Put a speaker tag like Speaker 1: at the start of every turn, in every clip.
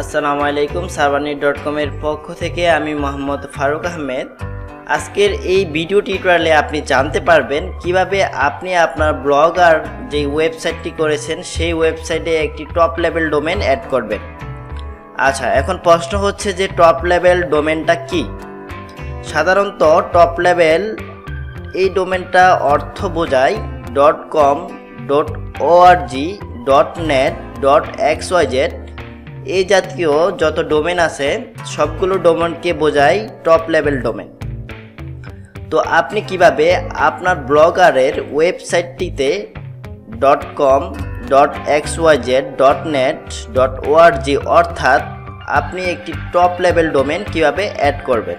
Speaker 1: আসসালামু আলাইকুম সারবানি ডট কমের পক্ষ থেকে আমি মোহাম্মদ ফারুক আহমেদ। আজকের এই ভিডিও টিউটোরিয়ালে আপনি জানতে পারবেন কীভাবে আপনি আপনার ব্লগ আর যে ওয়েবসাইটটি করেছেন, সেই ওয়েবসাইটে একটি টপ লেভেল ডোমেন অ্যাড করবেন। আচ্ছা এখন প্রশ্ন হচ্ছে যে টপ লেভেল ডোমেনটা কি? সাধারণত টপ লেভেল এই ডোমেনটা অর্থ বোঝায় dot com dot ORG dot net dot X Y Z এই জাতীয় যত ডোমেন আছে, সবগুলো ডোমেনকে বোঝায় টপ লেভেল ডোমেন তো আপনি কীভাবে আপনার ব্লগারের ওয়েবসাইটটিতে dot com dot X Y Z dot net dot ORG অর্থাৎ আপনি একটি টপ লেভেল ডোমেন কীভাবে অ্যাড করবেন।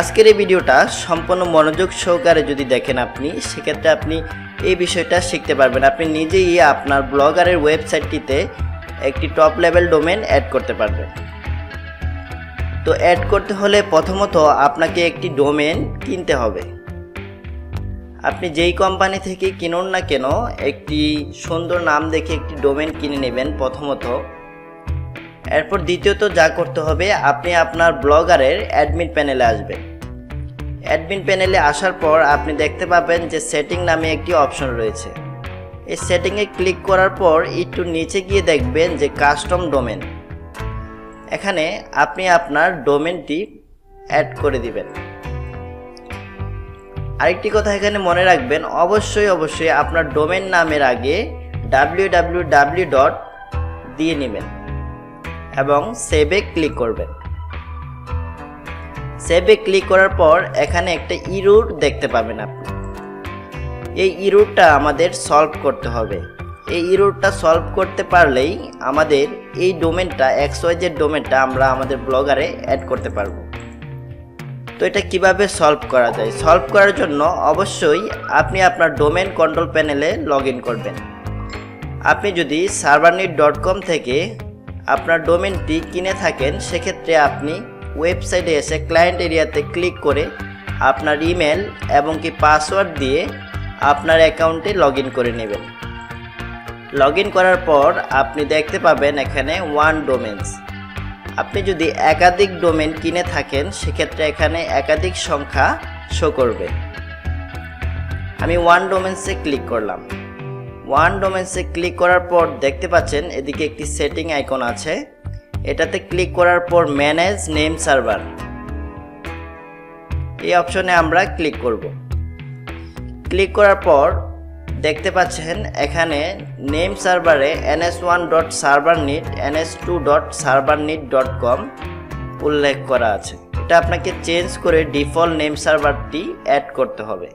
Speaker 1: আজকের এই ভিডিওটা সম্পূর্ণ মনোযোগ সহকারে যদি দেখেন আপনি, সেক্ষেত্রে আপনি এই বিষয়টা শিখতে পারবেন। আপনি নিজেই আপনার ব্লগারের ওয়েবসাইটটিতে একটি টপ লেভেল ডোমেন অ্যাড করতে পারবেন তো অ্যাড করতে হলে প্রথমত আপনাকে একটি ডোমেন কিনতে হবে। আপনি যেই কোম্পানি থেকে কিনুন না কেন, একটি সুন্দর নাম দেখে একটি ডোমেন কিনে নেবেন প্রথমত। এরপর দ্বিতীয়ত যা করতে হবে, আপনি আপনার ব্লগারের অ্যাডমিন প্যানেলে আসবেন। অ্যাডমিন প্যানেলে আসার পর আপনি দেখতে পাবেন যে সেটিং নামে একটি অপশন রয়েছে। এই সেটিংয়ে ক্লিক করার পর একটু নিচে গিয়ে দেখবেন যে কাস্টম ডোমেন। এখানে আপনি আপনার ডোমেনটি অ্যাড করে দিবেন। আরেকটি কথা এখানে মনে রাখবেন, অবশ্যই অবশ্যই আপনার ডোমেন নামের আগে ডাব্লিউ ডাব্লিউ ডাব্লিউ ডট দিয়ে নেবেন এবং সেভে ক্লিক করবেন। সেভে ক্লিক করার পর এখানে একটা ইরুর দেখতে পাবেন আপনি। এই ইরুরটা আমাদের সলভ করতে হবে। এই ইরুরটা সলভ করতে পারলেই আমাদের এই ডোমেনটা এক্স এক্সওয়াইজের ডোমেনটা আমরা আমাদের ব্লগারে অ্যাড করতে পারব। তো এটা কীভাবে সলভ করা যায়? সলভ করার জন্য অবশ্যই আপনি আপনার ডোমেন কন্ট্রোল প্যানেলে লগ করবেন। আপনি যদি সার্ভারনিট ডট কম থেকে আপনার ডোমেনটি কিনে থাকেন, সেক্ষেত্রে আপনি ওয়েবসাইটে এসে ক্লায়েন্ট এরিয়াতে ক্লিক করে আপনার ইমেল এবং কি পাসওয়ার্ড দিয়ে আপনার অ্যাকাউন্টে লগ করে নেবেন। লগ করার পর আপনি দেখতে পাবেন এখানে ওয়ান ডোমেন্স। আপনি যদি একাধিক ডোমেন কিনে থাকেন, সেক্ষেত্রে এখানে একাধিক সংখ্যা শো করবে। আমি ওয়ান ডোমেন্সে ক্লিক করলাম। ওয়ান ডোমেন্সে ক্লিক করার পর দেখতে পাচ্ছেন এদিকে একটি সেটিং আইকন আছে। এটাতে ক্লিক করার পর ম্যানেজ নেম সার্ভার। এই অপশনে আমরা ক্লিক করব। ক্লিক করার পর দেখতে পাচ্ছেন এখানে নেম সার্ভারে NS one dot server net NS two dot server net dot com উল্লেখ করা আছে। এটা আপনাকে চেঞ্জ করে ডিফল্ট নেম সার্ভারটি অ্যাড করতে হবে।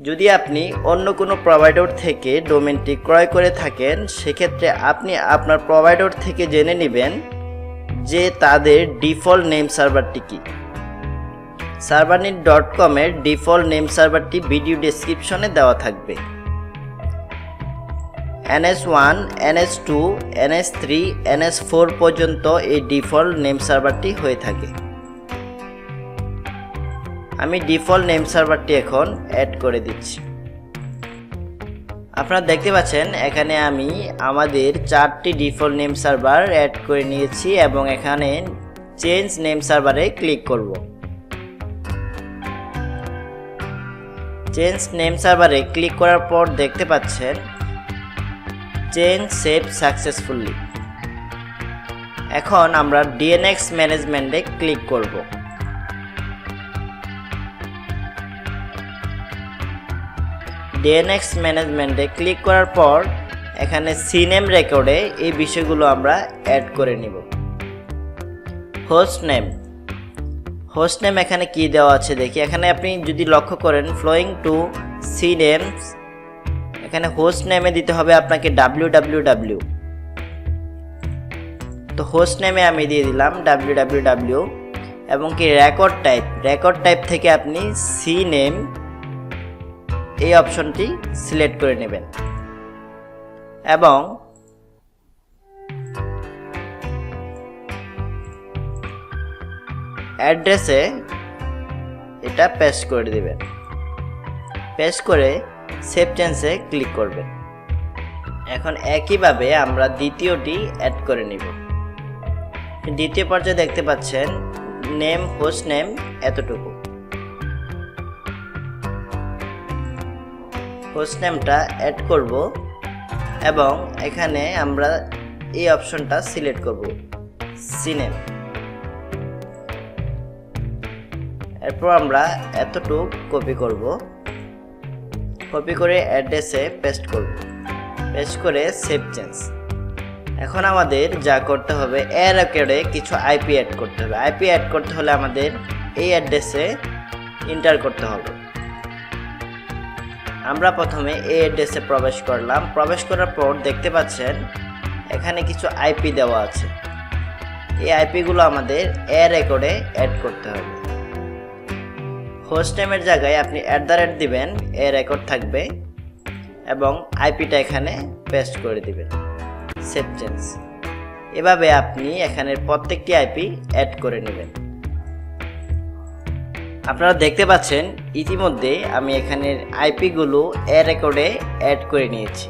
Speaker 1: যদি আপনি অন্য কোনো প্রোভাইডার থেকে ডোমেনটি ক্রয় করে থাকেন, সেক্ষেত্রে আপনি আপনার প্রোভাইডার থেকে জেনে নেবেন যে তাদের ডিফল্ট নেম সার্ভারটি কী। সার্ভারনিট ডট কমের ডিফল্ট নেম সার্ভারটি ভিডিও ডেসক্রিপশনে দেওয়া থাকবে। NS one NS two NS three NS four পর্যন্ত এই ডিফল্ট নেম সার্ভারটি হয়ে থাকে। আমি ডিফল্ট নেম সার্ভারটি এখন অ্যাড করে দিচ্ছি। আপনারা দেখতে পাচ্ছেন, এখানে আমি আমাদের চারটি ডিফল্ট নেম সার্ভার অ্যাড করে নিয়েছি এবং এখানে চেঞ্জ নেম সার্ভারে ক্লিক করব। চেঞ্জ নেম সার্ভারে ক্লিক করার পর দেখতে পাচ্ছেন চেঞ্জ সেভ সাকসেসফুলি এখন আমরা ডিএনএক্স ম্যানেজমেন্টে ক্লিক করব। ডিএনএক্স ম্যানেজমেন্টে ক্লিক করার পর এখানে সিনেম রেকর্ডে এই বিষয়গুলো আমরা অ্যাড করে নিব। হোস্ট নেম হোস্ট নেম এখানে কি দেওয়া আছে, দেখি। এখানে আপনি যদি লক্ষ্য করেন ফ্লোয়িং টু সি নেমস এখানে হোস্ট নেমে দিতে হবে আপনাকে ডাব্লিউ ডাব্লিউ ডাব্লিউ তো হোস্ট নেমে আমি দিয়ে দিলাম ডাব্লিউ ডাব্লিউ ডাব্লিউ এবং কি রেকর্ড টাইপ রেকর্ড টাইপ থেকে আপনি সি নেম এই অপশনটি সিলেক্ট করে নেবেন। এবং অ্যাড্রেসে এটা পেস্ট করে দিবেন। পেস্ট করে সেভ চেঞ্জে ক্লিক করবেন। এখন একইভাবে আমরা দ্বিতীয়টি অ্যাড করে নিব। দ্বিতীয় পর্যায়ে দেখতে পাচ্ছেন নেম হোস্ট নেম এতটুকু। হোস্ট নেমটা অ্যাড করব এবং এখানে আমরা এই অপশনটা সিলেক্ট করব। সিনেম এরপর আমরা এতটুক কপি করব। কপি করে অ্যাড্রেসে পেস্ট করব। পেস্ট করে সেভ চেঞ্জ এখন আমাদের যা করতে হবে, এর আকারে কিছু আইপি অ্যাড করতে হবে। আইপি অ্যাড করতে হলে আমাদের এই অ্যাড্রেসে এন্টার করতে হবে। আমরা প্রথমে এই অ্যাড্রেসে প্রবেশ করলাম। প্রবেশ করার পর দেখতে পাচ্ছেন এখানে কিছু আইপি দেওয়া আছে। এই আইপিগুলো আমাদের এ রেকর্ডে অ্যাড করতে হবে। হোস্ট নেমের জায়গায় আপনি অ্যাট দ্য রেট দিবেন, এ রেকর্ড থাকবে এবং আইপিটা এখানে পেস্ট করে দিবেন। সেভ চেঞ্জ এভাবে আপনি এখানের প্রত্যেকটি আইপি অ্যাড করে নেবেন। আপনারা দেখতে পাচ্ছেন, ইতিমধ্যে আমি এখানের আইপিগুলো এ রেকর্ডে অ্যাড করে নিয়েছি।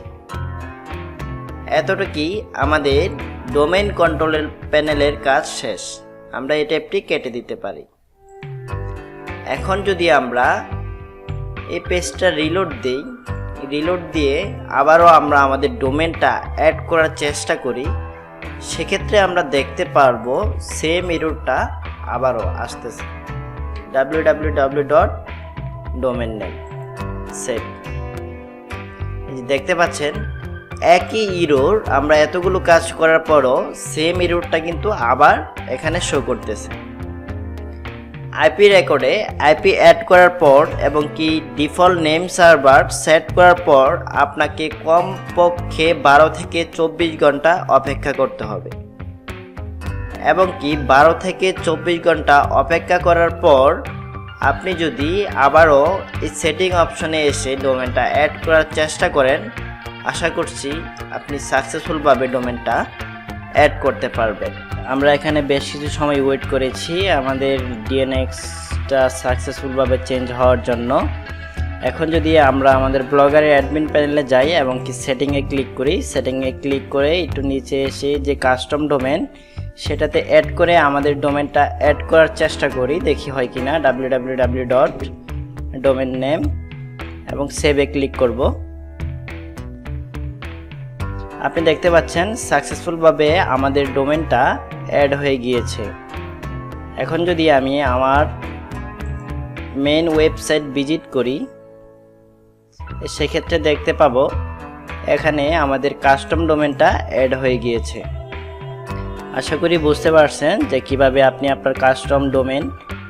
Speaker 1: এতটুকুই আমাদের ডোমেইন কন্ট্রোলের প্যানেলের কাজ শেষ। আমরা এই ট্যাবটি কেটে দিতে পারি। এখন যদি আমরা এই পেজটা রিলোড দিই রিলোড দিয়ে আবারও আমরা আমাদের ডোমেনটা অ্যাড করার চেষ্টা করি, সেক্ষেত্রে আমরা দেখতে পারব সেম ইরোডটা আবারও আসতেছে। W W W dot domain name save দেখতে পাচ্ছেন, একই ইরোর আমরা এতগুলো কাজ করার পরও সেম ইরোরটা কিন্তু আবার এখানে শো করতেছে। আইপি রেকর্ডে আইপি অ্যাড করার পর এবং কি ডিফল্ট নেম সার্ভার সেট করার পর আপনাকে কমপক্ষে বারো থেকে চব্বিশ ঘণ্টা অপেক্ষা করতে হবে। এবং কি বারো থেকে চব্বিশ ঘণ্টা অপেক্ষা করার পর আপনি যদি আবারও এই সেটিং অপশনে এসে ডোমেনটা অ্যাড করার চেষ্টা করেন, আশা করছি আপনি সাকসেসফুলভাবে ডোমেনটা অ্যাড করতে পারবেন আমরা এখানে বেশ কিছু সময় ওয়েট করেছি আমাদের ডিএনএক্সটা সাকসেসফুলভাবে চেঞ্জ হওয়ার জন্য। এখন যদি আমরা আমাদের ব্লগারের অ্যাডমিন প্যানেলে যাই এবং কি সেটিংয়ে ক্লিক করি সেটিংয়ে ক্লিক করে একটু নিচে এসে যে কাস্টম ডোমেন সেটাতে অ্যাড করে আমাদের ডোমেনটা অ্যাড করার চেষ্টা করি, দেখি হয় কি না ডাব্লিউ ডট ডোমেন নেম এবং সেভে ক্লিক করব। আপনি দেখতে পাচ্ছেন সাকসেসফুলভাবে আমাদের ডোমেনটা অ্যাড হয়ে গিয়েছে। এখন যদি আমি আমার মেন ওয়েবসাইট ভিজিট করি, সেক্ষেত্রে দেখতে পাবো, এখানে আমাদের কাস্টম ডোমেনটা অ্যাড হয়ে গিয়েছে। আশা করি বুঝতে পারছেন যে কীভাবে আপনি আপনার কাস্টম ডোমেন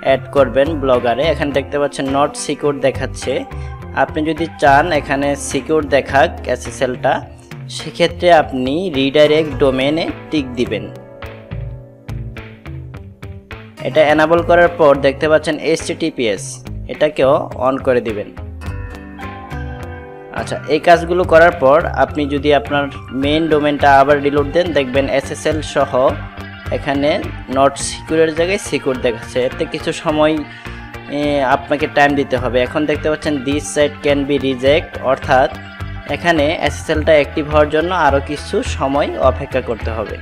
Speaker 1: অ্যাড করবেন ব্লগারে। এখানে দেখতে পাচ্ছেন নট সিকিউর দেখাচ্ছে। আপনি যদি চান, এখানে সিকিউর দেখাক এসএসএলটা সেক্ষেত্রে আপনি রিডাইরেক্ট ডোমেনে টিক দিবেন। এটা এনাবল করার পর দেখতে পাচ্ছেন এইচটিটিপিএস এটাকেও অন করে দিবেন। আচ্ছা এই কাজগুলো করার পর আপনি যদি আপনার মেইন ডোমেনটা আবার রিলোড দেন, দেখবেন এসএসএল সহ এখানে নট সিকিউরের জায়গায় সিকিউর দেখাচ্ছে। এতে কিছু সময় আপনাকে টাইম দিতে হবে। এখন দেখতে পাচ্ছেন this site can be reject অর্থাৎ এখানে এসএসএলটা অ্যাক্টিভ হওয়ার জন্য আরও কিছু সময় অপেক্ষা করতে হবে।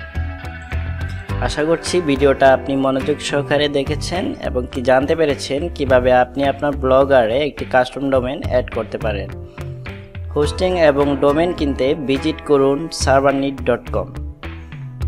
Speaker 1: আশা করছি ভিডিওটা আপনি মনোযোগ সহকারে দেখেছেন এবং কি জানতে পেরেছেন কীভাবে আপনি আপনার ব্লগারে একটি কাস্টম ডোমেন অ্যাড করতে পারেন। হোস্টিং এবং ডোমেন কিনতে ভিজিট করুন সার্ভারনিট ডট কম